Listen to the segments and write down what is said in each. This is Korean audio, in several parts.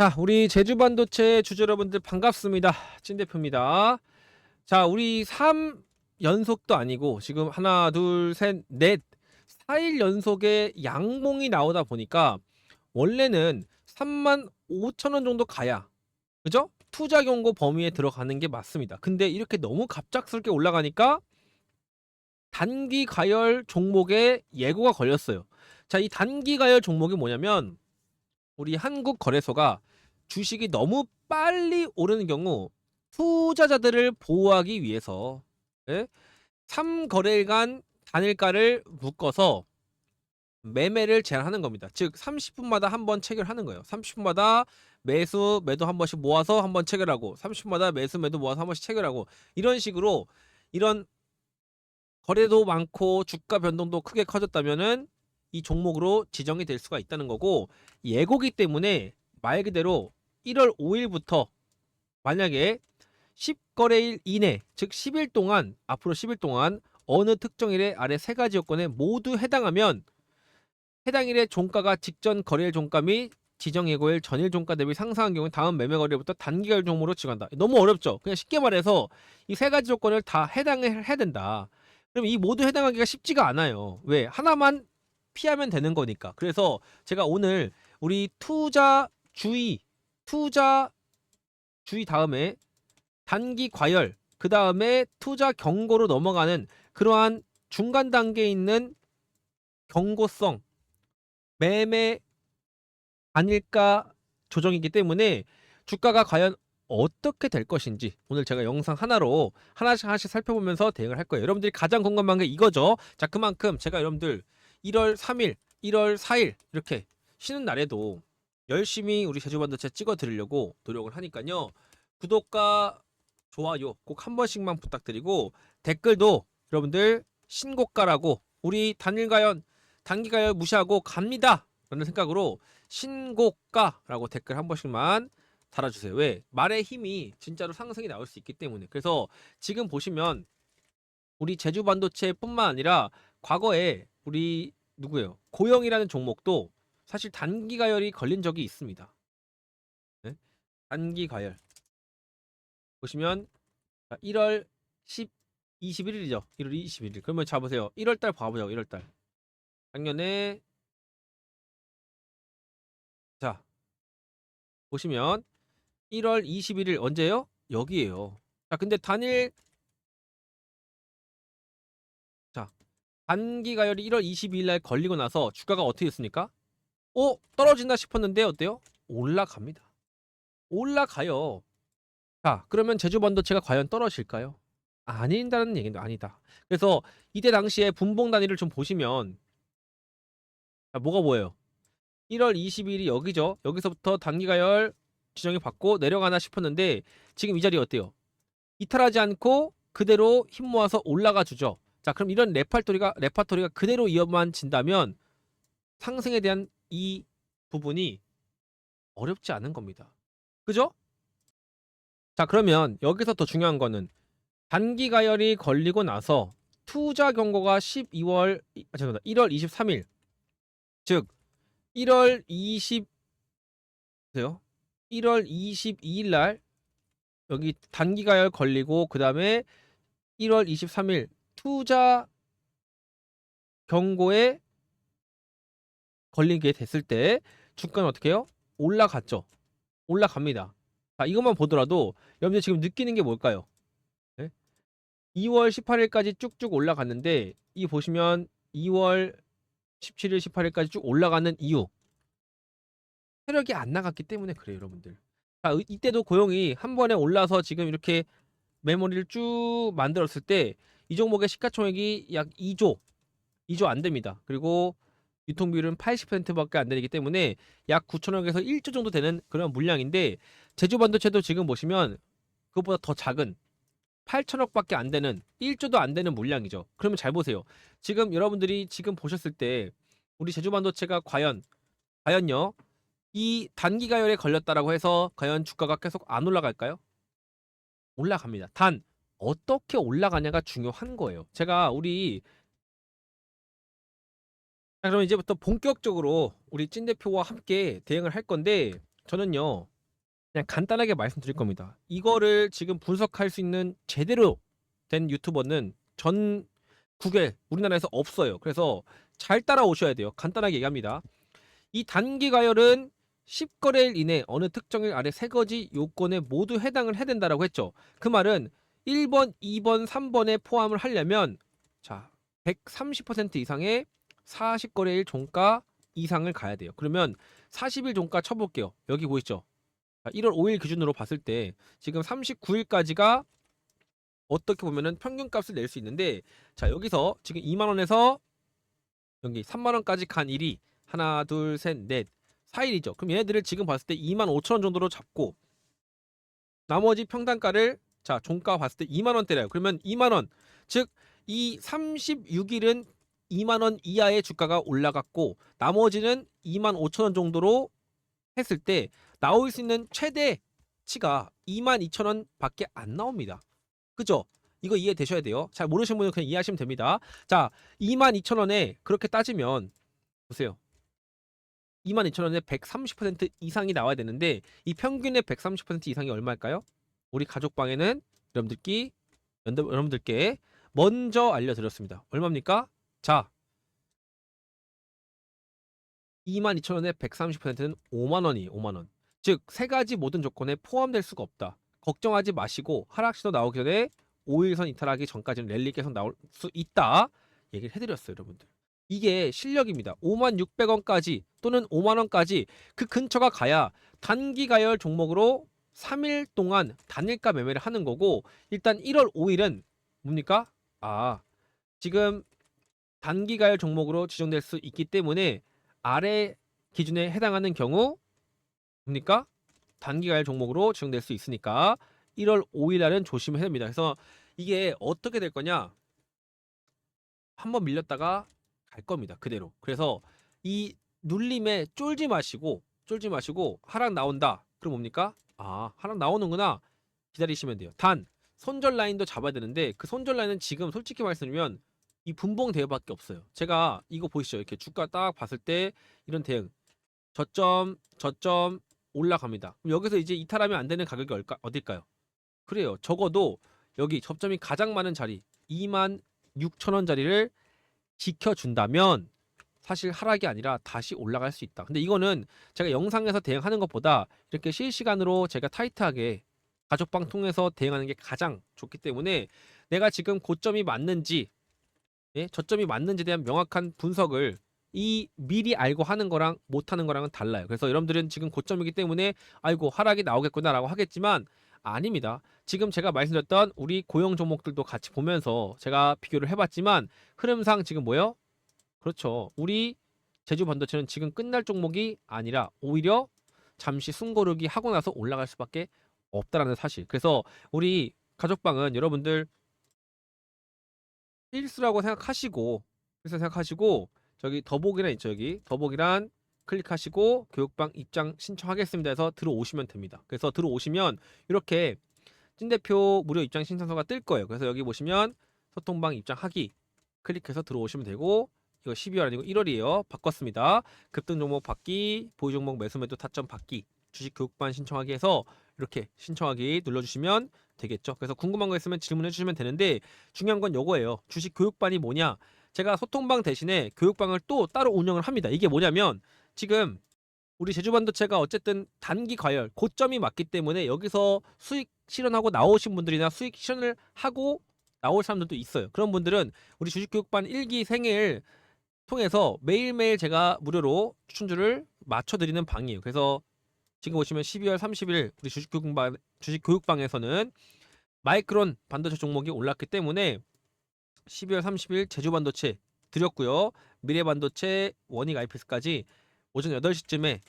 자, 우리 제주 반도체 주주 여러분들 반갑습니다. 찐 대표입니다. 자, 우리 3 연속도 아니고 지금 하나, 둘, 셋, 넷 4일 연속의 양봉이 나오다 보니까 원래는 3만 5천 원 정도 가야 그죠? 투자 경고 범위에 들어가는 게 맞습니다. 근데 이렇게 너무 갑작스럽게 올라가니까 단기 가열 종목에 예고가 걸렸어요. 자, 이 단기 가열 종목이 뭐냐면 우리 한국 거래소가 주식이 너무 빨리 오르는 경우 투자자들을 보호하기 위해서 예? 3거래일간 단일가를 묶어서 매매를 제한하는 겁니다. 즉 30분마다 한 번 체결하는 거예요. 30분마다 매수 매도 한 번씩 모아서 한 번 체결하고 30분마다 매수 매도 모아서 한 번씩 체결하고 이런 식으로 이런 거래도 많고 주가 변동도 크게 커졌다면은 이 종목으로 지정이 될 수가 있다는 거고 예고기 때문에 말 그대로 1월 5일부터 만약에 10거래일 이내 즉 10일 동안 앞으로 10일 동안 어느 특정 일의 아래 세 가지 요건에 모두 해당하면 해당 일의 종가가 직전 거래일 종가 및 지정 예고일 전일 종가 대비 상승한 경우 다음 매매 거래부터 단기가율 종목으로 지정한다. 너무 어렵죠. 그냥 쉽게 말해서 이 세 가지 조건을 다 해당을 해야 된다. 그럼 이 모두 해당하기가 쉽지가 않아요. 왜? 하나만 피하면 되는 거니까. 그래서 제가 오늘 우리 투자 주의, 투자 주의 다음에 단기 과열, 그 다음에 투자 경고로 넘어가는 그러한 중간 단계에 있는 경고성 매매 아닐까 조정이기 때문에 주가가 과연 어떻게 될 것인지 오늘 제가 영상 하나로 하나씩 하나씩 살펴보면서 대응을 할 거예요. 여러분들이 가장 궁금한 게 이거죠. 자, 그만큼 제가 여러분들 1월 3일, 1월 4일 이렇게 쉬는 날에도 열심히 우리 제주반도체 찍어 드리려고 노력을 하니까요. 구독과 좋아요 꼭 한 번씩만 부탁드리고 댓글도 여러분들 신고가라고 우리 단일가연 단기가연 무시하고 갑니다 라는 생각으로 신고가라고 댓글 한 번씩만 달아주세요. 왜? 말의 힘이 진짜로 상승이 나올 수 있기 때문에. 그래서 지금 보시면 우리 제주 반도체뿐만 아니라 과거에 우리 누구예요? 고영이라는 종목도 사실 단기 가열이 걸린 적이 있습니다 네? 단기 가열 보시면 1월 10 21일이죠. 1월 21일. 그러면 잡으세요. 1월 달 봐보자고. 1월 달. 작년에 자 보시면 1월 21일 언제요? 여기에요. 자 근데 단일 자 단기 가열이 1월 22일 날 걸리고 나서 주가가 어떻게 됐습니까? 어 떨어진다 싶었는데 어때요? 올라갑니다. 올라가요. 자, 그러면 제주 반도체가 과연 떨어질까요? 아닌다는 얘기는 아니다. 그래서 이때 당시에 분봉 단위를 좀 보시면 자, 뭐가 보여요? 1월 20일이 여기죠. 여기서부터 단기가열 지정이 받고 내려가나 싶었는데 지금 이 자리 어때요? 이탈하지 않고 그대로 힘 모아서 올라가 주죠. 자, 그럼 이런 레파토리가 레파토리가 그대로 이어만 진다면 상승에 대한 이 부분이 어렵지 않은 겁니다. 그죠? 자 그러면 여기서 더 중요한 거는 단기 가열이 걸리고 나서 투자 경고가 12월 아, 죄송합니다. 1월 23일 즉 1월 20 보세요. 1월 22일 날 여기 단기 가열 걸리고 그다음에 1월 23일 투자 경고에 걸리게 됐을 때 주가는 어떻게 해요? 올라갔죠. 올라갑니다. 자, 이것만 보더라도 여러분들 지금 느끼는 게 뭘까요? 네? 2월 18일까지 쭉쭉 올라갔는데 이 보시면 2월 17일, 18일까지 쭉 올라가는 이유 세력이 안 나갔기 때문에 그래요, 여러분들. 자, 이- 이때도 고용이 한 번에 올라서 지금 이렇게 메모리를 쭉 만들었을 때 이 종목의 시가총액이 약 2조, 2조 안 됩니다. 그리고 유통 비율은 80%밖에 안 되기 때문에 약 9천억에서 1조 정도 되는 그런 물량인데 제주 반도체도 지금 보시면 그것보다 더 작은 8천억밖에 안 되는 1조도 안 되는 물량이죠. 그러면 잘 보세요. 지금 여러분들이 지금 보셨을 때 우리 제주 반도체가 과연 과연요 이 단기 가열에 걸렸다라고 해서 과연 주가가 계속 안 올라갈까요? 올라갑니다. 단 어떻게 올라가냐가 중요한 거예요. 제가 우리 자, 그럼 이제부터 본격적으로 우리 찐 대표와 함께 대응을 할 건데 저는요 그냥 간단하게 말씀드릴 겁니다. 이거를 지금 분석할 수 있는 제대로 된 유튜버는 전 국에 우리나라에서 없어요. 그래서 잘 따라오셔야 돼요. 간단하게 얘기합니다. 이 단기 가열은 10거래일 이내 어느 특정일 아래 세 가지 요건에 모두 해당을 해야 된다라고 했죠. 그 말은 1번, 2번, 3번에 포함을 하려면 자, 130% 이상의 40거래일 종가 이상을 가야 돼요. 그러면 40일 종가 쳐볼게요. 여기 보이죠? 자, 1월 5일 기준으로 봤을 때 지금 39일까지가 어떻게 보면은 평균값을 낼 수 있는데 자 여기서 지금 2만 원에서 여기 3만 원까지 간 일이 하나 둘 셋 넷 4일이죠. 그럼 얘네들을 지금 봤을 때 2만 5천 원 정도로 잡고 나머지 평단가를 자 종가 봤을 때 2만 원대래요. 그러면 2만 원, 즉 이 36일은 2만 원 이하의 주가가 올라갔고 나머지는 2만 5천 원 정도로 했을 때 나올 수 있는 최대 치가 2만 2천 원밖에 안 나옵니다. 그죠? 이거 이해되셔야 돼요. 잘 모르시는 분은 그냥 이해하시면 됩니다. 자, 2만 2천 원에 그렇게 따지면 보세요. 2만 2천 원에 130% 이상이 나와야 되는데 이 평균의 130% 이상이 얼마일까요? 우리 가족 방에는 여러분들께 여러분들께 먼저 알려드렸습니다. 얼마입니까? 자, 22,000원에 130%는 5만 원이에요. 5만 원. 즉 세 가지 모든 조건에 포함될 수가 없다. 걱정하지 마시고 하락시도 나오기 전에 5일선 이탈하기 전까지는 랠리 계속 나올 수 있다. 얘기를 해드렸어요, 여러분들. 이게 실력입니다. 5만 600원까지 또는 5만 원까지 그 근처가 가야 단기 가열 종목으로 3일 동안 단일가 매매를 하는 거고 일단 1월 5일은 뭡니까? 아 지금 단기 가열 종목으로 지정될 수 있기 때문에 아래 기준에 해당하는 경우 뭡니까? 단기 가열 종목으로 지정될 수 있으니까 1월 5일 날은 조심해야 됩니다. 그래서 이게 어떻게 될 거냐? 한번 밀렸다가 갈 겁니다. 그대로. 그래서 이 눌림에 쫄지 마시고 쫄지 마시고 하락 나온다. 그럼 뭡니까? 아, 하락 나오는구나. 기다리시면 돼요. 단 손절 라인도 잡아야 되는데 그 손절 라인은 지금 솔직히 말씀드리면 이 분봉 대응밖에 없어요. 제가 이거 보시죠. 이렇게 주가 딱 봤을 때 이런 대응. 저점, 저점 올라갑니다. 그럼 여기서 이제 이탈하면 안 되는 가격이 얼까, 어딜까요? 그래요. 적어도 여기 접점이 가장 많은 자리 2만 6천 원짜리를 지켜준다면 사실 하락이 아니라 다시 올라갈 수 있다. 근데 이거는 제가 영상에서 대응하는 것보다 이렇게 실시간으로 제가 타이트하게 가족방 통해서 대응하는 게 가장 좋기 때문에 내가 지금 고점이 맞는지 예? 저점이 맞는지에 대한 명확한 분석을 이 미리 알고 하는 거랑 못 하는 거랑은 달라요. 그래서 여러분들은 지금 고점이기 때문에 아이고 하락이 나오겠구나라고 하겠지만 아닙니다. 지금 제가 말씀드렸던 우리 고용 종목들도 같이 보면서 제가 비교를 해봤지만 흐름상 지금 뭐요? 그렇죠. 우리 제주 반도체는 지금 끝날 종목이 아니라 오히려 잠시 숨고르기 하고 나서 올라갈 수밖에 없다라는 사실. 그래서 우리 가족방은 여러분들 필수라고 생각하시고 그래서 생각하시고 저기 더보기란 있죠 여기 더보기란 클릭하시고 교육방 입장 신청하겠습니다 해서 들어오시면 됩니다. 그래서 들어오시면 이렇게 찐 대표 무료 입장 신청서가 뜰 거예요. 그래서 여기 보시면 소통방 입장하기 클릭해서 들어오시면 되고 이거 12월 아니고 1월이에요. 바꿨습니다. 급등 종목 받기, 보유 종목 매수 매도 타점 받기, 주식 교육반 신청하기 해서 이렇게 신청하기 눌러주시면 되겠죠. 그래서 궁금한 거 있으면 질문해 주시면 되는데 중요한 건 요거예요. 주식 교육반이 뭐냐? 제가 소통방 대신에 교육방을 또 따로 운영을 합니다. 이게 뭐냐면 지금 우리 제주반도체가 어쨌든 단기 과열 고점이 맞기 때문에 여기서 수익 실현하고 나오신 분들이나 수익 실현을 하고 나올 사람들도 있어요. 그런 분들은 우리 주식교육반 1기 생일 통해서 매일매일 제가 무료로 추천주를 맞춰드리는 방이에요. 그래서 지금 보시면 12월 30일 우리 주식교육방, 주식 교육방에서는 마이크론 반도체 종목이 올랐기 때문에 12월 30일 제주 반도체 드렸고요. 미래 반도체 원익 IPS까지 오전 8시쯤에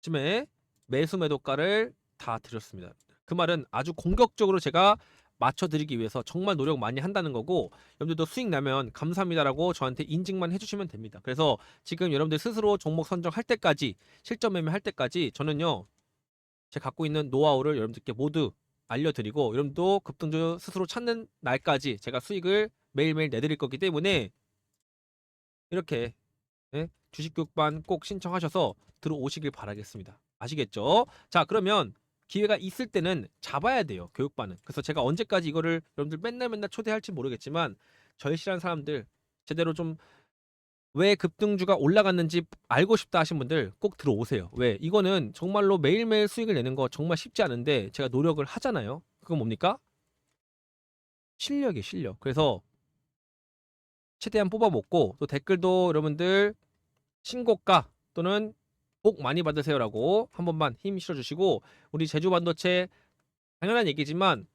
쯤에 매수 매도가를 다 드렸습니다. 그 말은 아주 공격적으로 제가 맞춰드리기 위해서 정말 노력 많이 한다는 거고 여러분들도 수익 나면 감사합니다라고 저한테 인증만 해주시면 됩니다. 그래서 지금 여러분들 스스로 종목 선정할 때까지 실전 매매할 때까지 저는요 제가 갖고 있는 노하우를 여러분들께 모두 알려드리고 여러분도 급등주 스스로 찾는 날까지 제가 수익을 매일매일 내드릴 거기 때문에 이렇게 예? 주식교육반 꼭 신청하셔서 들어오시길 바라겠습니다. 아시겠죠? 자, 그러면 기회가 있을 때는 잡아야 돼요. 교육반은. 그래서 제가 언제까지 이거를 여러분들 맨날 맨날 초대할지 모르겠지만 절실한 사람들 제대로 좀 왜 급등주가 올라갔는지 알고 싶다 하신 분들 꼭 들어오세요. 왜? 이거는 정말로 매일매일 수익을 내는 거 정말 쉽지 않은데 제가 노력을 하잖아요. 그건 뭡니까? 실력이 실력. 그래서 최대한 뽑아먹고 또 댓글도 여러분들 신고가 또는 복 많이 받으세요라고 한 번만 힘 실어주시고 우리 제주 반도체 당연한 얘기지만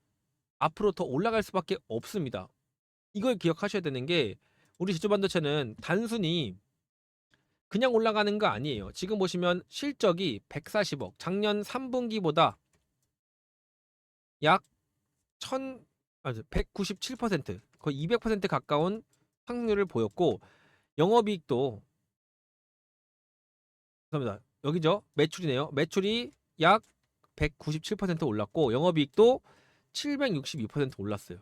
앞으로 더 올라갈 수밖에 없습니다. 이걸 기억하셔야 되는 게 우리 제주 반도체는 단순히 그냥 올라가는 거 아니에요. 지금 보시면 실적이 140억, 작년 3분기보다 약 1000, 아니 197% 거의 200% 가까운 상승률을 보였고 영업이익도 죄송합니다. 여기죠. 매출이네요. 매출이 약 197% 올랐고 영업이익도 762% 올랐어요.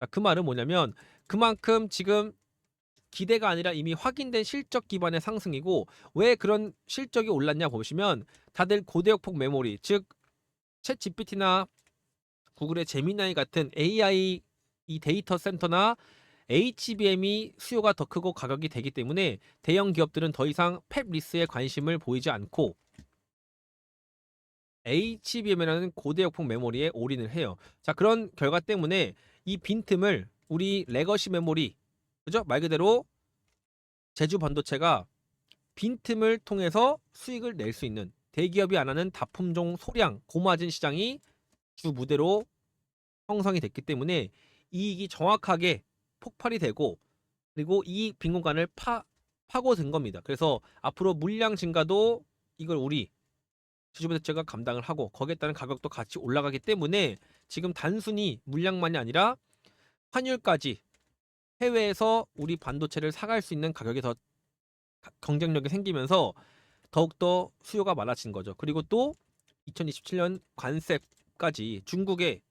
자, 그 말은 뭐냐면 그만큼 지금 기대가 아니라 이미 확인된 실적 기반의 상승이고 왜 그런 실적이 올랐냐 보시면 다들 고대역폭 메모리 즉 챗 GPT나 구글의 제미나이 같은 AI 이 데이터 센터나 HBM이 수요가 더 크고 가격이 되기 때문에 대형 기업들은 더 이상 팹 리스에 관심을 보이지 않고 HBM이라는 고대역폭 메모리에 올인을 해요. 자 그런 결과 때문에 이 빈틈을 우리 레거시 메모리 그죠? 말 그대로 제주 반도체가 빈틈을 통해서 수익을 낼 수 있는 대기업이 안 하는 다품종 소량 고마진 시장이 주 무대로 형성이 됐기 때문에 이익이 정확하게 폭발이 되고 그리고 이 빈 공간을 파 파고든 겁니다. 그래서 앞으로 물량 증가도 이걸 우리 제주반도체가 감당을 하고 거기에 따른 가격도 같이 올라가기 때문에 지금 단순히 물량만이 아니라 환율까지 해외에서 우리 반도체를 사갈 수 있는 가격이 더 가- 경쟁력이 생기면서 더욱더 수요가 많아진 거죠. 그리고 또 2027년 관세까지 중국에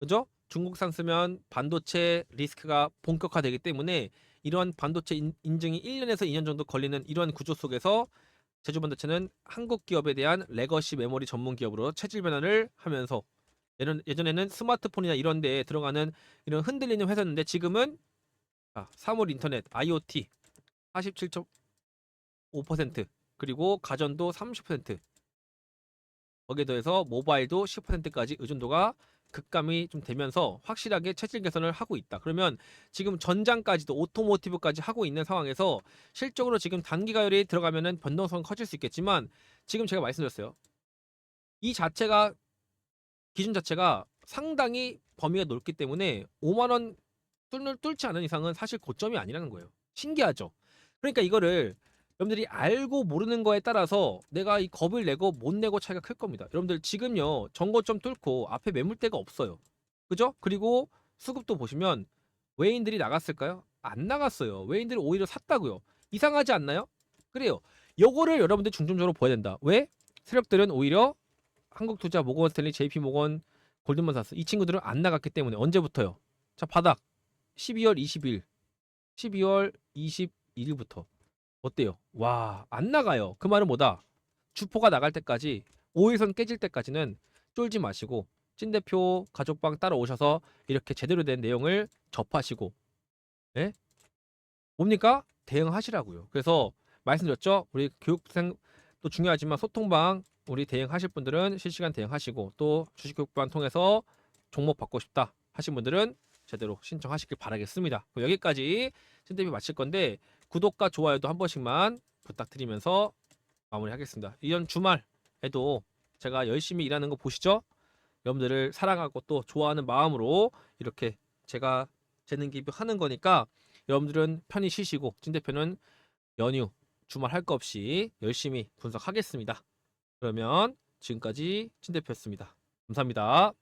그죠? 중국산 쓰면 반도체 리스크가 본격화되기 때문에 이러한 반도체 인, 인증이 1년에서 2년 정도 걸리는 이러한 구조 속에서 제주 반도체는 한국 기업에 대한 레거시 메모리 전문 기업으로 체질 변화를 하면서 예전, 예전에는 스마트폰이나 이런 데에 들어가는 이런 흔들리는 회사였는데 지금은 자, 사물 인터넷, IoT 47.5% 그리고 가전도 30% 거기에 더해서 모바일도 10%까지 의존도가 급감이 좀 되면서 확실하게 체질 개선을 하고 있다. 그러면 지금 전장까지도 오토모티브까지 하고 있는 상황에서 실적으로 지금 단기 가열이 들어가면은 변동성은 커질 수 있겠지만 지금 제가 말씀드렸어요. 이 자체가 기준 자체가 상당히 범위가 넓기 때문에 5만 원 뚫을 뚫지 않은 이상은 사실 고점이 아니라는 거예요. 신기하죠. 그러니까 이거를 여러분들이 알고 모르는 거에 따라서 내가 이 겁을 내고 못 내고 차이가 클 겁니다. 여러분들 지금요 정거점 뚫고 앞에 매물대가 없어요. 그죠? 그리고 수급도 보시면 외인들이 나갔을까요? 안 나갔어요. 외인들이 오히려 샀다고요. 이상하지 않나요? 그래요. 요거를 여러분들 중점적으로 보야 된다. 왜? 세력들은 오히려 한국투자, 모건 스탠리, JP 모건, 골드만사스 이 친구들은 안 나갔기 때문에 언제부터요? 자 바닥 12월 20일, 12월 21일부터 어때요? 와, 안 나가요. 그 말은 뭐다? 주포가 나갈 때까지 5일선 깨질 때까지는 쫄지 마시고 찐 대표 가족방 따라오셔서 이렇게 제대로 된 내용을 접하시고 예? 뭡니까? 대응하시라고요. 그래서 말씀드렸죠? 우리 교육생도 중요하지만 소통방 우리 대응하실 분들은 실시간 대응하시고 또 주식교육반 통해서 종목 받고 싶다 하신 분들은 제대로 신청하시길 바라겠습니다. 여기까지 찐대표 마칠 건데 구독과 좋아요도 한 번씩만 부탁드리면서 마무리하겠습니다. 이번 주말에도 제가 열심히 일하는 거 보시죠? 여러분들을 사랑하고 또 좋아하는 마음으로 이렇게 제가 재능 기부하는 거니까 여러분들은 편히 쉬시고 찐 대표는 연휴 주말 할 거 없이 열심히 분석하겠습니다. 그러면 지금까지 찐 대표였습니다. 감사합니다.